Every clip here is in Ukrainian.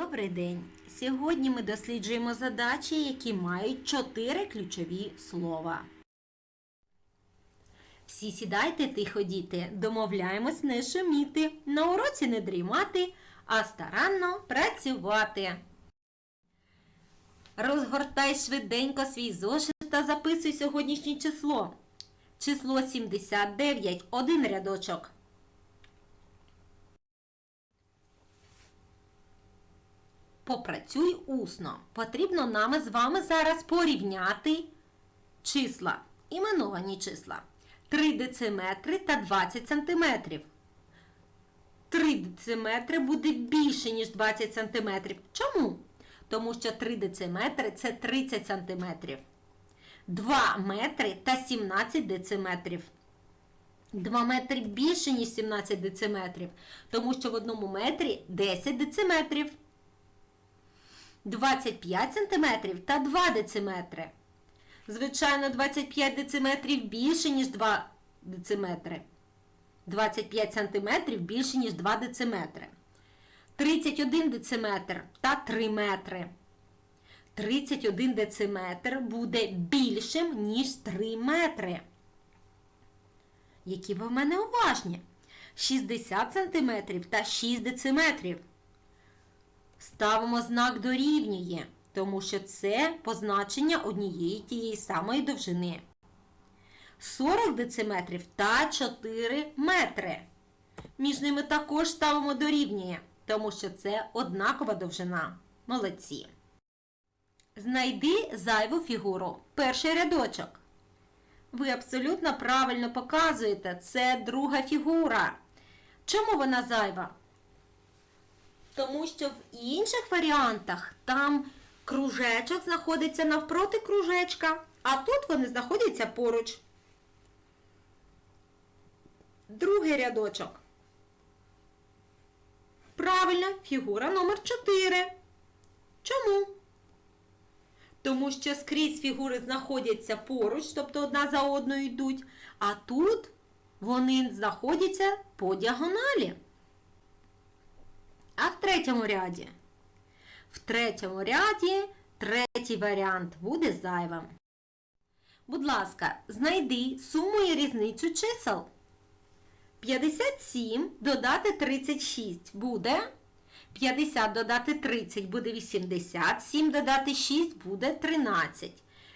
Добрий день! Сьогодні ми досліджуємо задачі, які мають чотири ключові слова. Всі сідайте тихо, діти, домовляємось не шуміти, на уроці не дрімати, а старанно працювати. Розгортай швиденько свій зошит та записуй сьогоднішнє число. Число 79, один рядочок. Попрацюй усно. Потрібно нам з вами зараз порівняти числа, іменовані числа. 3 дециметри та 20 сантиметрів. 3 дециметри буде більше, ніж 20 сантиметрів. Чому? Тому що 3 дециметри це 30 сантиметрів. 2 метри та 17 дециметрів. 2 метри більше, ніж 17 дециметрів, тому що в одному метрі 10 дециметрів. 25 см та 2 дециметри. Звичайно, 25 дециметрів більше, ніж 2 дециметри. 25 см більше, ніж 2 дециметри. 31 дециметр та 3 метри. 31 дециметр буде більшим, ніж 3 метри. Які ви в мене уважні? 60 см та 6 дециметрів. Ставимо знак дорівнює, тому що це позначення однієї тієї самої довжини. 40 дециметрів та 4 метри. Між ними також ставимо дорівнює, тому що це однакова довжина. Молодці. Знайди зайву фігуру. Перший рядочок. Ви абсолютно правильно показуєте, це друга фігура. Чому вона зайва? Тому що в інших варіантах там кружечок знаходиться навпроти кружечка, а тут вони знаходяться поруч. Другий рядочок. Правильно, фігура номер 4. Чому? Тому що скрізь фігури знаходяться поруч, тобто одна за одною йдуть, а тут вони знаходяться по діагоналі. Третьому ряді? В третьому ряді третій варіант буде зайвим. Будь ласка, знайди суму і різницю чисел. 57 додати 36 буде. 50 додати 30 буде 80. 7 додати 6 буде 13.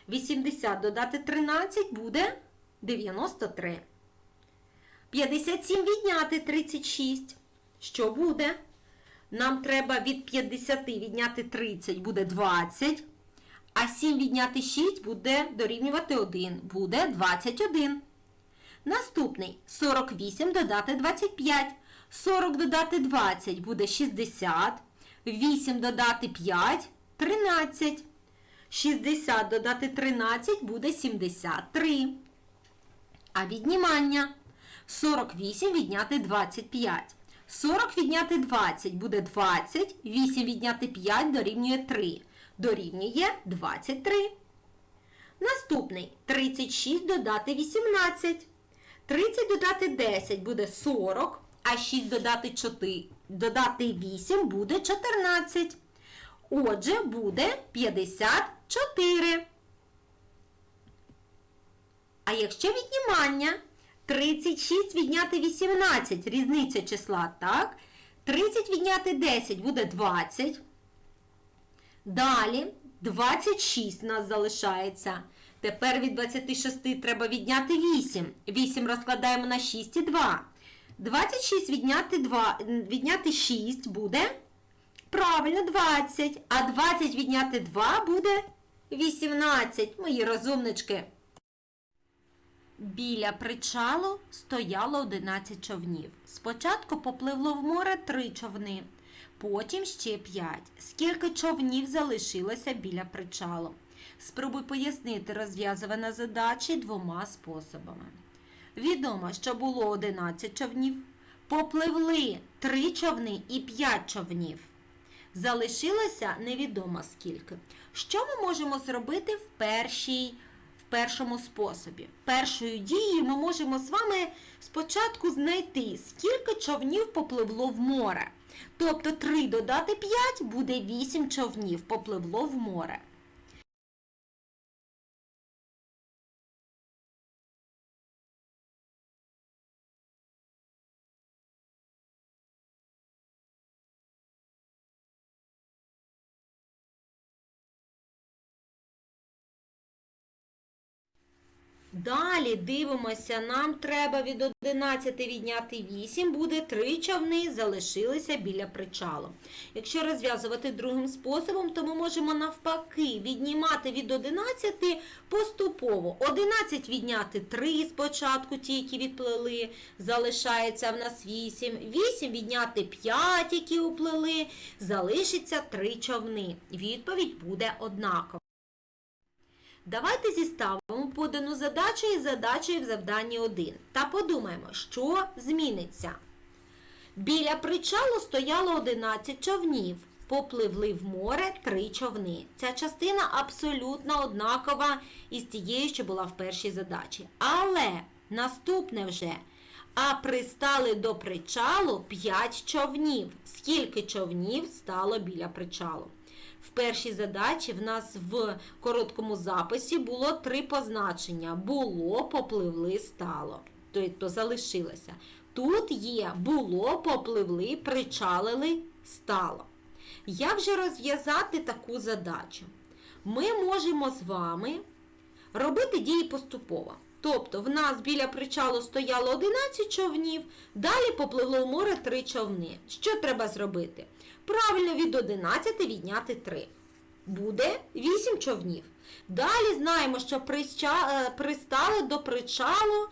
80 додати 13 буде 93. 57 відняти 36. Що буде? Нам треба від 50 відняти 30 буде 20. А 7 відняти 6 буде дорівнювати 1. Буде 21. Наступний 48 додати 25. 40 додати 20 буде 60. 8 додати 5 13. 60 додати 13 буде 73. А віднімання 48 відняти 25. 40 відняти 20 буде 20, 8 відняти 5 дорівнює 3. Дорівнює 23. Наступний 36 додати 18. 30 додати 10 буде 40, а 6 додати 4, додати 8 буде 14. Отже, буде 54. А якщо віднімання 36 відняти 18, різниця числа, так? 30 відняти 10 буде 20. Далі 26 у нас залишається. Тепер від 26 треба відняти 8. 8 розкладаємо на 6 і 2. 26 відняти 2, відняти 6 буде. Правильно, 20. А 20 відняти 2 буде 18. Мої розумнички. Біля причалу стояло 11 човнів. Спочатку попливло в море 3 човни, потім ще 5. Скільки човнів залишилося біля причалу? Спробуй пояснити розв'язування задачі двома способами. Відомо, що було 11 човнів, попливли 3 човни і 5 човнів. Залишилося невідомо скільки. Що ми можемо зробити в першій першому способі. Першою дією ми можемо з вами спочатку знайти, скільки човнів попливло в море. Тобто 3 додати 5 буде 8 човнів, попливло в море. Далі дивимося, нам треба від 11 відняти 8, буде 3 човни, залишилися біля причалу. Якщо розв'язувати другим способом, то ми можемо навпаки віднімати від 11 поступово. 11 відняти 3 спочатку, ті, які відплили, залишається в нас 8. 8 відняти 5, які уплили, залишиться 3 човни. Відповідь буде однакова. Давайте зіставимо подану задачу із задачею в завданні 1 та подумаємо, що зміниться. Біля причалу стояло 11 човнів. Попливли в море 3 човни. Ця частина абсолютно однакова із тією, що була в першій задачі. Але наступне вже. А пристали до причалу 5 човнів. Скільки човнів стало біля причалу? В першій задачі в нас в короткому записі було три позначення: було, попливли, стало. Тобто залишилося. Тут є було, попливли, причалили, стало. Як же розв'язати таку задачу? Ми можемо з вами робити дії поступово. Тобто, в нас біля причалу стояло 11 човнів, далі попливло в море 3 човни. Що треба зробити? Правильно від 11 відняти 3. Буде 8 човнів. Далі знаємо, що е, пристали до причалу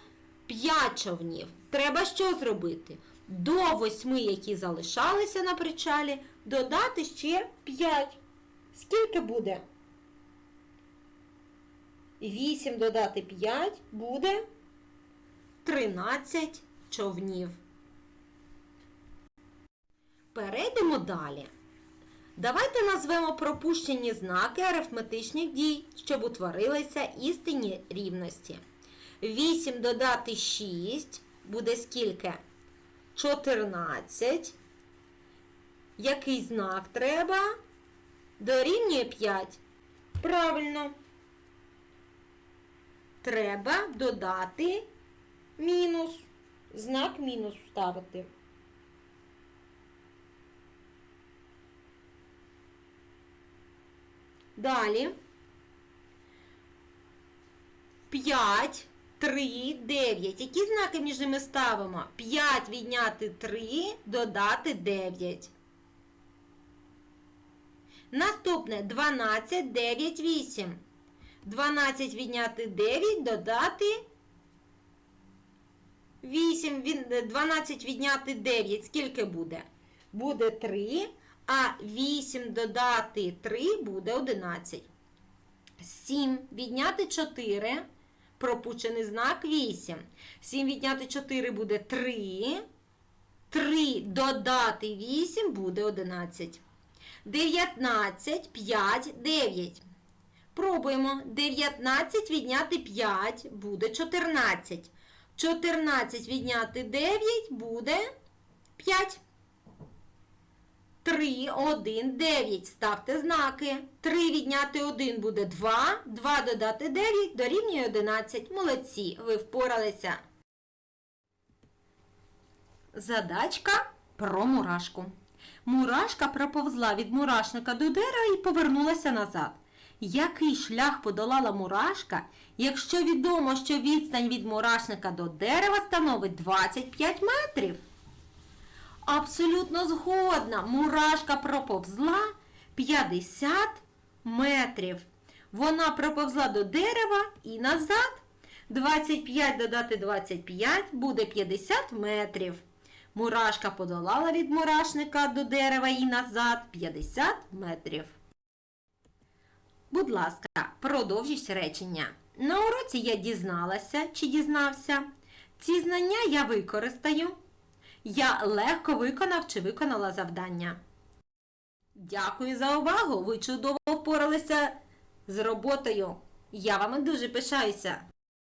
5 човнів. Треба що зробити? До 8, які залишалися на причалі, додати ще 5. Скільки буде? 8 додати 5 буде 13 човнів. Перейдемо далі. Давайте назвемо пропущені знаки арифметичних дій, щоб утворилися істинні рівності. 8 додати 6 буде скільки? 14. Який знак треба? Дорівнює 5. Правильно. Треба додати мінус. Знак мінус вставити. Далі. 5, 3, 9. Які знаки між ними ставимо? 5 відняти 3, додати 9. Наступне 12, 9, 8. 12 відняти 9, додати 8, 12 відняти 9. Скільки буде? Буде 3, а 8 додати 3 буде 11. 7 відняти 4, пропущений знак 8. 7 відняти 4 буде 3. 3 додати 8 буде 11. 19, 5, 9. Пробуємо. 19 відняти 5 буде 14. 14 відняти 9 буде 5. 3, 1, 9. Ставте знаки. 3 відняти 1 буде 2. 2 додати 9 дорівнює 11. Молодці, ви впоралися. Задачка про мурашку. Мурашка проповзла від мурашника до дерева і повернулася назад. Який шлях подолала мурашка, якщо відомо, що відстань від мурашника до дерева становить 25 метрів? Абсолютно згодна. Мурашка проповзла 50 метрів. Вона проповзла до дерева і назад. 25 додати 25 буде 50 метрів. Мурашка подолала від мурашника до дерева і назад 50 метрів. Будь ласка, продовжіть речення. На уроці я дізналася чи дізнався. Ці знання я використаю. Я легко виконав чи виконала завдання. Дякую за увагу! Ви чудово впоралися з роботою. Я вами дуже пишаюся.